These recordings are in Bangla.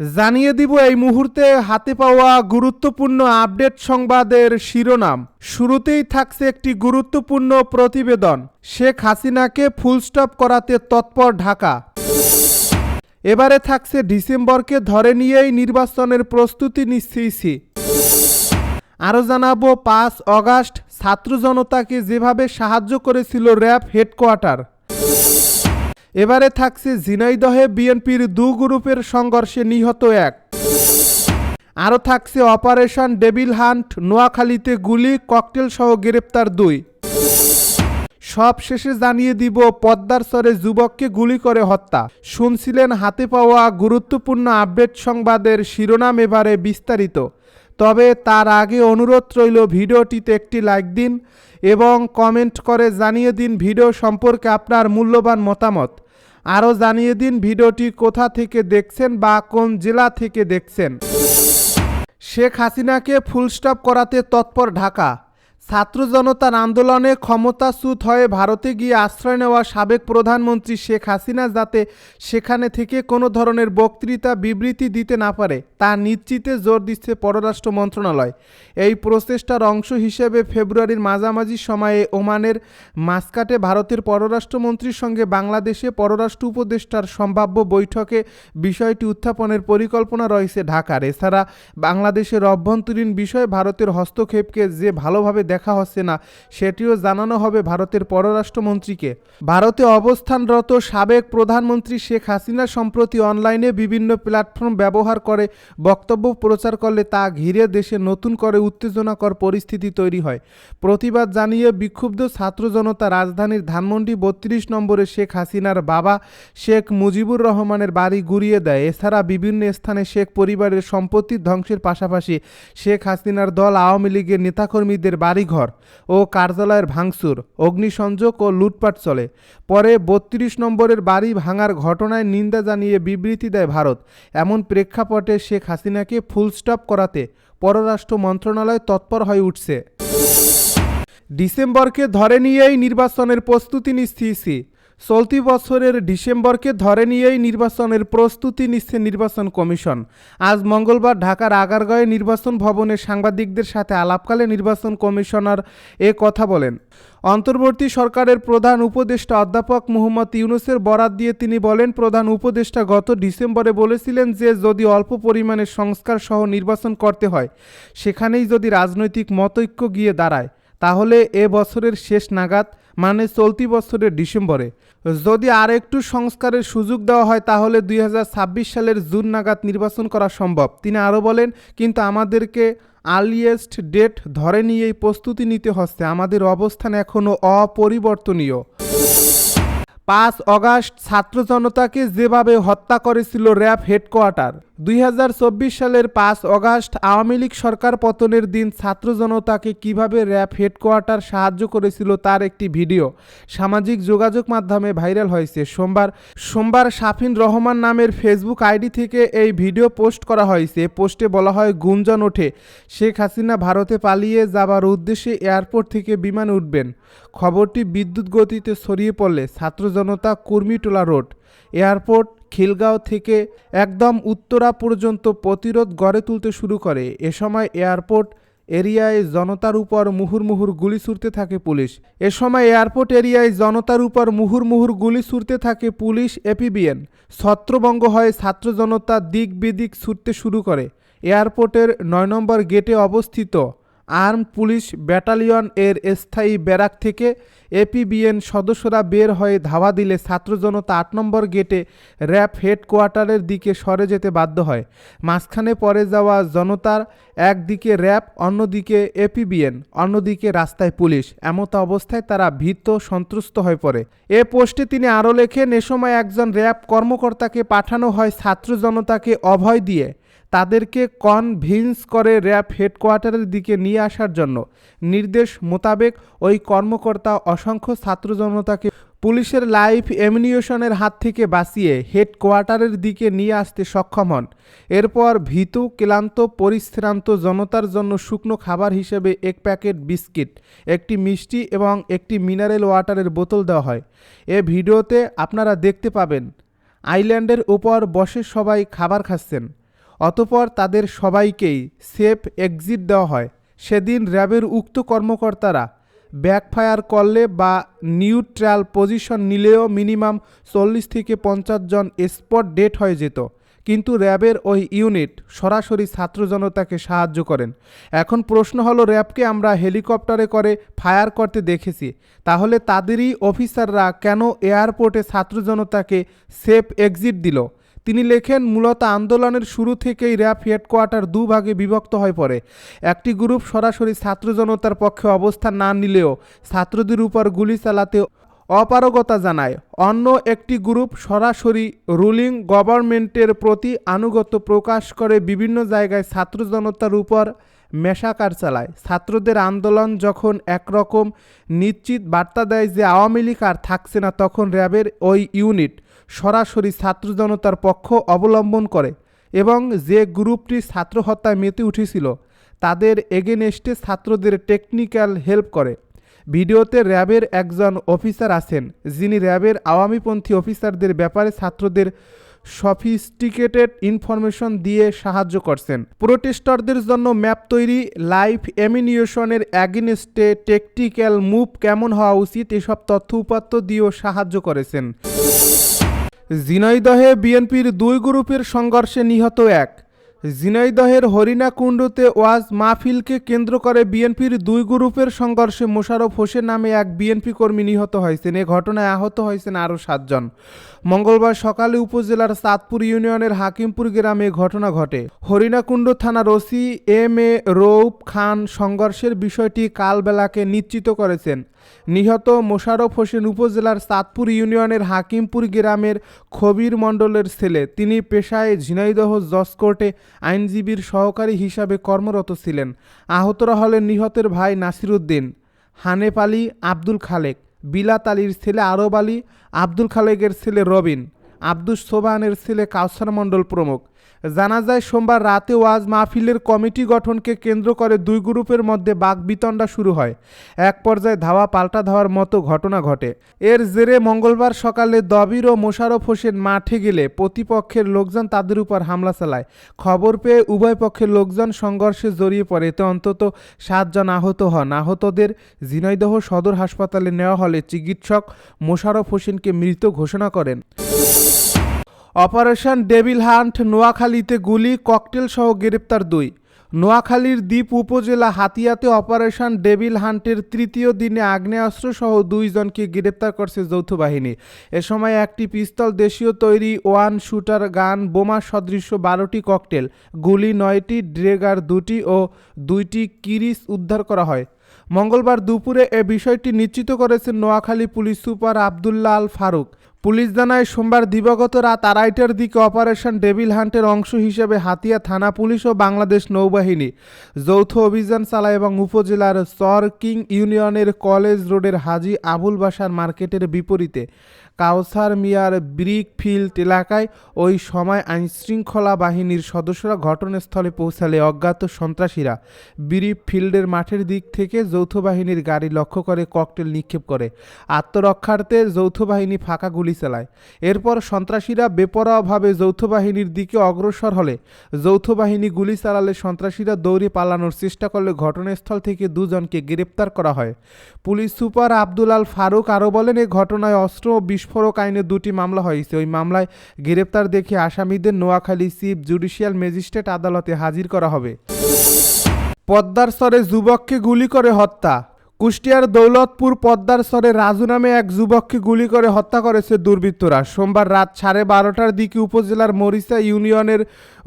জানিয়ে দিব এই মুহূর্তে হাতে পাওয়া গুরুত্বপূর্ণ আপডেট সংবাদের শিরোনাম। শুরুতেই থাকছে একটি গুরুত্বপূর্ণ প্রতিবেদন। শেখ হাসিনাকে ফুলস্টপ করাতে তৎপর ঢাকা। এবারে থাকছে ডিসেম্বরকে ধরে নিয়েই নির্বাচনের প্রস্তুতি ইসি। আরও জানাব, পাঁচ অগাস্ট ছাত্র জনতাকে যেভাবে সাহায্য করেছিল র্যাব হেডকোয়ার্টার। এবারে থাকছে ঝিনাইদহে বিএনপির দু গ্রুপের সংঘর্ষে নিহত এক। আরও থাকছে অপারেশন ডেবিল হান্ট, নোয়াখালীতে গুলি ককটেল সহ গ্রেপ্তার দুই। সব শেষে জানিয়ে দিব, পদ্মার স্বরে যুবককে গুলি করে হত্যা। শুনছিলেন হাতে পাওয়া গুরুত্বপূর্ণ আপডেট সংবাদের শিরোনাম এবারে বিস্তারিত। তবে তার আগে অনুরোধ রইল ভিডিওটিতে একটি লাইক দিন এবং কমেন্ট করে জানিয়ে দিন ভিডিও সম্পর্কে আপনার মূল্যবান মতামত। আরও জানিয়ে দিন ভিডিওটি কোথা থেকে দেখছেন বা কোন জেলা থেকে দেখছেন। শেখ হাসিনাকে ফুলস্টপ করাতে তৎপর ঢাকা। ছাত্র জনতার আন্দোলনে ক্ষমতাচ্যুত হয়ে ভারতে গিয়ে আশ্রয় নেওয়া সাবেক প্রধানমন্ত্রী শেখ হাসিনা যাতে সেখানে থেকে কোনো ধরনের বক্তৃতা, বিবৃতি দিতে না পারে, তা নিশ্চিতে জোর দিচ্ছে পররাষ্ট্র মন্ত্রণালয়। এই প্রচেষ্টার অংশ হিসেবে ফেব্রুয়ারির মাঝামাঝি সময়ে ওমানের মাসকাটে ভারতের পররাষ্ট্রমন্ত্রীর সঙ্গে বাংলাদেশে পররাষ্ট্র উপদেষ্টার সম্ভাব্য বৈঠকে বিষয়টি উত্থাপনের পরিকল্পনা রয়েছে ঢাকার। এছাড়া বাংলাদেশের অভ্যন্তরীণ বিষয়ে ভারতের হস্তক্ষেপকে যে ভালোভাবে দেখা হচ্ছে না, সেটিও জানানো হবে ভারতের পররাষ্ট্রমন্ত্রীকে। ভারতে অবস্থানরত সাবেক প্রধানমন্ত্রী শেখ হাসিনা সম্প্রতি অনলাইনে বিভিন্ন প্ল্যাটফর্ম ব্যবহার করে বক্তব্য প্রচার করলে তা ঘিরে দেশে নতুন করে উত্তেজনাকর পরিস্থিতি তৈরি হয়। প্রতিবাদ জানিয়ে বিক্ষুব্ধ ছাত্র জনতা রাজধানীর ধানমন্ডি বত্রিশ নম্বরে শেখ হাসিনার বাবা শেখ মুজিবুর রহমানের বাড়ি গুড়িয়ে দেয়। এছাড়া বিভিন্ন স্থানে শেখ পরিবারের সম্পত্তির ধ্বংসের পাশাপাশি শেখ হাসিনার দল আওয়ামী লীগের নেতাকর্মীদের বাড়িঘর ও কার্যালয়ের ভাঙচুর, অগ্নিসংযোগ ও লুটপাট চলে। পরে বত্রিশ নম্বরের বাড়ি ভাঙার ঘটনায় নিন্দা জানিয়ে বিবৃতি দেয় ভারত। এমন প্রেক্ষাপটে শেখ হাসিনাকে ফুলস্টপ করাতে পররাষ্ট্র মন্ত্রণালয় তৎপর হয়ে উঠছে। ডিসেম্বরকে ধরে নিয়েই নির্বাচনের প্রস্তুতি নিচ্ছে চলতি বছরের ডিসেম্বরকে ধরে নিয়েই নির্বাচনের প্রস্তুতি নিচ্ছে নির্বাচন কমিশন। আজ মঙ্গলবার ঢাকার আগারগাঁয়ে নির্বাচন ভবনে সাংবাদিকদের সাথে আলাপকালে নির্বাচন কমিশনার এ কথা বলেন। অন্তর্বর্তী সরকারের প্রধান উপদেষ্টা অধ্যাপক মোহাম্মদ ইউনুসের বরাত দিয়ে তিনি বলেন, প্রধান উপদেষ্টা গত ডিসেম্বরে বলেছিলেন যে, যদি অল্প পরিমাণে সংস্কার সহ নির্বাচন করতে হয়, সেখানেই যদি রাজনৈতিক মতৈক্য গিয়ে দাঁড়ায়। তাহলে এ বছরের শেষ নাগাদ মানে চলতি বছরের ডিসেম্বরে। যদি আর একটু সংস্কারের সুযোগ দেওয়া হয়, তাহলে দুই হাজার ছাব্বিশ সালের জুন নাগাদ নির্বাচন করা সম্ভব। তিনি আরও বলেন, কিন্তু আমাদেরকে আর্লিয়েস্ট ডেট ধরে নিয়েই প্রস্তুতি নিতে হচ্ছে। আমাদের অবস্থান এখনও অপরিবর্তনীয়। পাঁচ অগাস্ট ছাত্র জনতাকে যেভাবে হত্যা করেছিল র্যাব হেডকোয়ার্টার দুই হাজার চব্বিশ সালের পাঁচ অগাস্ট আওয়ামী লীগ সরকার পতনের দিন ছাত্র জনতাকে কীভাবে র্যাব হেডকোয়ার্টার সাহায্য করেছিল তার একটি ভিডিও সামাজিক যোগাযোগ মাধ্যমে ভাইরাল হয়েছে। সোমবার সোমবার শাফিন রহমান নামের ফেসবুক আইডি থেকে এই ভিডিও পোস্ট করা হয়েছে। পোস্টে বলা হয়, গুঞ্জন ওঠে, শেখ হাসিনা ভারতে পালিয়ে যাবার উদ্দেশ্যে এয়ারপোর্ট থেকে বিমান উঠবেন। খবরটি বিদ্যুৎ গতিতে ছড়িয়ে পড়লে ছাত্র জনতা কুর্মিটোলা রোড। এয়ারপোর্ট খিলগাঁও থেকে একদম উত্তরা পর্যন্ত প্রতিরোধ গড়ে তুলতে শুরু করে। এ সময় এয়ারপোর্ট এরিয়ায় জনতার উপর মুহুর্মুহুর গুলি ছুড়তে থাকে পুলিশ। এ সময় এয়ারপোর্ট এরিয়ায় জনতার উপর মুহুর্মুহুর গুলি ছুড়তে থাকে পুলিশ, এপিবিএন। ছত্রভঙ্গ হয়ে ছাত্র জনতা দিক বিদিক ছুটতে শুরু করে। এয়ারপোর্টের নয় নম্বর গেটে অবস্থিত আর্ম পুলিশ ব্যাটালিয়ন এর স্থায়ী ব্যারাক থেকে এপিবিএন সদস্যরা বের হয়ে ধাওয়া দিলে ছাত্র জনতা আট নম্বর গেটে র্যাব হেডকোয়ার্টারের দিকে সরে যেতে বাধ্য হয়। মাঝখানে পড়ে যাওয়া জনতার একদিকে র্যাব, অন্যদিকে এপিবিএন, অন্যদিকে রাস্তায় পুলিশ। এমত অবস্থায় তারা ভীত, সন্ত্রস্ত হয়ে পড়ে। এ পোস্টে তিনি আরও লেখেন, এ সময় একজন র্যাব কর্মকর্তাকে পাঠানো হয় ছাত্র জনতাকে অভয় দিয়ে। তাদেরকে কনভিন্স করে র্যাব হেডকোয়ার্টারের দিকে নিয়ে আসার জন্য নির্দেশ মোতাবেক ওই কর্মকর্তা অসংখ্য ছাত্র জনতাকে পুলিশের লাইফ এমিনিয়েশনের হাত থেকে বাঁচিয়ে হেডকোয়ার্টারের দিকে নিয়ে আসতে সক্ষম হন। এরপর ভীতু, ক্লান্ত, পরিশ্রান্ত জনতার জন্য শুকনো খাবার হিসেবে এক প্যাকেট বিস্কিট, একটি মিষ্টি এবং একটি মিনারেল ওয়াটারের বোতল দেওয়া হয়। এ ভিডিওতে আপনারা দেখতে পাবেন, আইল্যান্ডের উপর বসে সবাই খাবার খাচ্ছেন। অতপর তাদের সবাইকেই সেফ এক্সিট দেওয়া হয়। সেদিন র্যাবের উক্ত কর্মকর্তারা ব্যাকফায়ার করলে বা নিউট্রাল পজিশন নিলেও মিনিমাম চল্লিশ থেকে পঞ্চাশ জন স্পট ডেট হয়ে যেত। কিন্তু র্যাবের ওই ইউনিট সরাসরি ছাত্র জনতাকে সাহায্য করেন। এখন প্রশ্ন হলো, র্যাবকে আমরা হেলিকপ্টারে করে ফায়ার করতে দেখেছি। তাহলে তাদেরই অফিসাররা কেন এয়ারপোর্টে ছাত্র জনতাকে সেফ এক্সিট দিল? তিনি লেখেন, মূলত আন্দোলনের শুরু থেকেই র্যাব হেডকোয়ার্টার দুভাগে বিভক্ত হয়ে পড়ে। একটি গ্রুপ সরাসরি ছাত্র জনতার পক্ষে অবস্থান না নিলেও ছাত্রদের উপর গুলি চালাতে অপারগতা জানায়। অন্য একটি গ্রুপ সরাসরি রুলিং গভর্নমেন্টের প্রতি আনুগত্য প্রকাশ করে বিভিন্ন জায়গায় ছাত্র জনতার উপর মেশাকার চালায়। ছাত্রদের আন্দোলন যখন একরকম নিশ্চিত বার্তা দেয় যে আওয়ামী লীগ আর থাকছে না, তখন র্যাবের ওই ইউনিট সরাসরি ছাত্র জনতার পক্ষ অবলম্বন করে এবং যে গ্রুপটি ছাত্র হত্যায় মেতে উঠেছিল, তাদের এগেনেস্টে ছাত্রদের টেকনিক্যাল হেল্প করে। ভিডিওতে র্যাবের একজন অফিসার আছেন, যিনি র্যাবের আওয়ামীপন্থী অফিসারদের ব্যাপারে ছাত্রদের সফিস্টিকেটেড ইনফরমেশন দিয়ে সাহায্য করছেন। প্রোটেস্টারদের জন্য ম্যাপ তৈরি, লাইফ এমিনিয়েশনের অ্যাগেনিস্টে টেকটিক্যাল মুভ কেমন হওয়া উচিত, এসব তথ্য উপাত্ত দিয়েও সাহায্য করেছেন। ঝিনাইদহে বিএনপির দুই গ্রুপের সংঘর্ষে নিহত এক। জিনৈদহের হরিণাকুণ্ডুতে ওয়াজ মাহফিলকে কেন্দ্র করে বিএনপির দুই গ্রুপের সংঘর্ষে মোশারফ হোসেন নামে এক বিএনপি কর্মী নিহত হয়েছেন। এ ঘটনায় আহত হয়েছেন আরও সাতজন। মঙ্গলবার সকালে উপজেলার সাতপুর ইউনিয়নের হাকিমপুর গ্রামে ঘটনা ঘটে। হরিণাকুণ্ড থানার ওসি এম এ রৌপ খান সংঘর্ষের বিষয়টি কালবেলাকে নিশ্চিত করেছেন। নিহত মোশারফ হোসেন উপজেলার সাতপুর ইউনিয়নের হাকিমপুর গ্রামের খবির মণ্ডলের ছেলে। তিনি পেশায় ঝিনাইদহ জজ কোর্টে আইনজীবীর সহকারী হিসাবে কর্মরত ছিলেন। আহতরা হলেন নিহতের ভাই নাসিরুদ্দিন হানেপ আলী, আব্দুল খালেক। বিলাত আলীর ছেলে আরব আলী, আব্দুল খালেকের ছেলে রবিন, আব্দুস সোবানের ছেলে কাউসার মণ্ডল প্রমুখ। জানা যায়, সোমবার রাতে ওয়াজ মাহফিলের কমিটি গঠনকে কেন্দ্র করে দুই গ্রুপের মধ্যে বাগবিতণ্ডা শুরু হয়। এক পর্যায়ে ধাওয়া পাল্টা ধাওয়ার মতো ঘটনা ঘটে। এর জেরে মঙ্গলবার সকালে দবির ও মোশাররফ হোসেন মাঠে গেলে প্রতিপক্ষের লোকজন তাদের উপর হামলা চালায়। খবর পেয়ে উভয় পক্ষের লোকজন সংঘর্ষে জড়িয়ে পড়ে। এতে অন্তত সাতজন আহত হন। আহতদের ঝিনাইদহ সদর হাসপাতালে নেওয়া হলে চিকিৎসক মোশারফ হোসেনকে মৃত ঘোষণা করেন। অপারেশন ডেভিল হান্ট নোয়াখালীতে গুলি, ককটেল সহ গ্রেপ্তার দুই। নোয়াখালীর দ্বীপ উপজেলা হাতিয়াতে অপারেশন ডেভিল হান্টের তৃতীয় দিনে আগ্নেয়াস্ত্র সহ দুইজনকে গ্রেপ্তার করছে যৌথ বাহিনী। এ সময় একটি পিস্তল, দেশীয় তৈরি ওয়ান শুটার গান, বোমা সদৃশ্য বারোটি ককটেল, গুলি নয়টি, ড্রেগার দুটি ও দুইটি কিরিস উদ্ধার করা হয়। মঙ্গলবার দুপুরে এ বিষয়টি নিশ্চিত করেছেন Noakhali police super Abdullah Al Faruk. Police জানায়, সোমবার দিবাগত রাত আড়াইটার দিকে অপারেশন ডেভিল হান্টের অংশ হিসেবে হাতিয়া থানা পুলিশ ও বাংলাদেশ নৌবাহিনী যৌথ অভিযান চালায় এবং উপজেলার চরকিং ইউনিয়নের কলেজ রোডের হাজি আবুল বাসার মার্কেটের বিপরীতে কাউসার মিয়ার ব্রিক ফিল্ড এলাকায় ওই সময় আইনশৃঙ্খলা বাহিনীর সদস্যরা ঘটনাস্থলে পৌঁছালে অজ্ঞাত সন্ত্রাসীরা ব্রিক ফিল্ডের মাঠের দিক থেকে যৌথ বাহিনীর গাড়ি লক্ষ্য করে ককটেল নিক্ষেপ করে। আত্মরক্ষার্থে যৌথ বাহিনী ফাঁকা গুলি চালায়। এরপর সন্ত্রাসীরা বেপরোয়াভাবে যৌথ বাহিনীর দিকে অগ্রসর হলে যৌথ বাহিনী গুলি চালালে সন্ত্রাসীরা দৌড়ে পালানোর চেষ্টা করলে ঘটনাস্থল থেকে দুজনকে গ্রেপ্তার করা হয়। পুলিশ সুপার আব্দুল আল ফারুক আরও বলেন এই ঘটনায় অস্ত্র ও বিস্ফোরক আইনে দুটি মামলা হয়েছে। ওই মামলায় গ্রেপ্তার দেখে আসামিদের নোয়াখালী চিফ জুডিশিয়াল ম্যাজিস্ট্রেট আদালতে হাজির করা হবে। পদ্মার স্বরে যুবককে গুলি করে হত্যা। কুষ্টিয়ার দৌলতপুর পদ্মার স্বরে রাজু নামে এক যুবককে গুলি করে হত্যা করেছে দুর্বৃত্তরা। সোমবার রাত সাড়ে বারোটার দিকে উপজেলার মরিচা ইউনিয়নের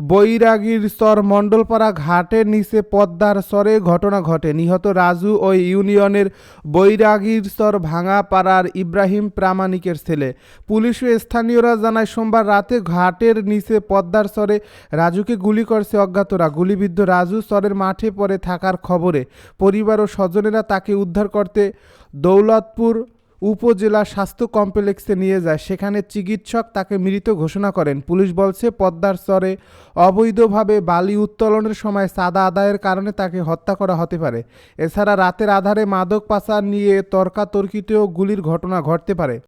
বৈরাগীর স্তর মণ্ডলপাড়া ঘাটের নিচে পদ্মার স্বরে ঘটনা ঘটে। নিহত রাজু ওই ইউনিয়নের বৈরাগীর স্তর ভাঙা পাড়ার ইব্রাহিম প্রামাণিকের ছেলে। পুলিশ ও স্থানীয়রা জানায়, সোমবার রাতে ঘাটের নিচে পদ্মার স্বরে রাজুকে গুলি করছে অজ্ঞাতরা। গুলিবিদ্ধ রাজু স্তরের মাঠে পড়ে থাকার খবরে পরিবার ও স্বজনেরা তাকে উদ্ধার করতে দৌলতপুর উপজেলা স্বাস্থ্য কমপ্লেক্সে নিয়ে যায়। সেখানে চিকিৎসক তাকে মৃত ঘোষণা করেন। পুলিশ বলছে, পদ্মার স্তরে অবৈধভাবে বালি উত্তোলনের সময় সাদা আদায়ের কারণে তাকে হত্যা করা হতে পারে। এছাড়া রাতের আধারে মাদক পাচার নিয়ে তর্কাতর্কিতেও গুলির ঘটনা ঘটতে পারে।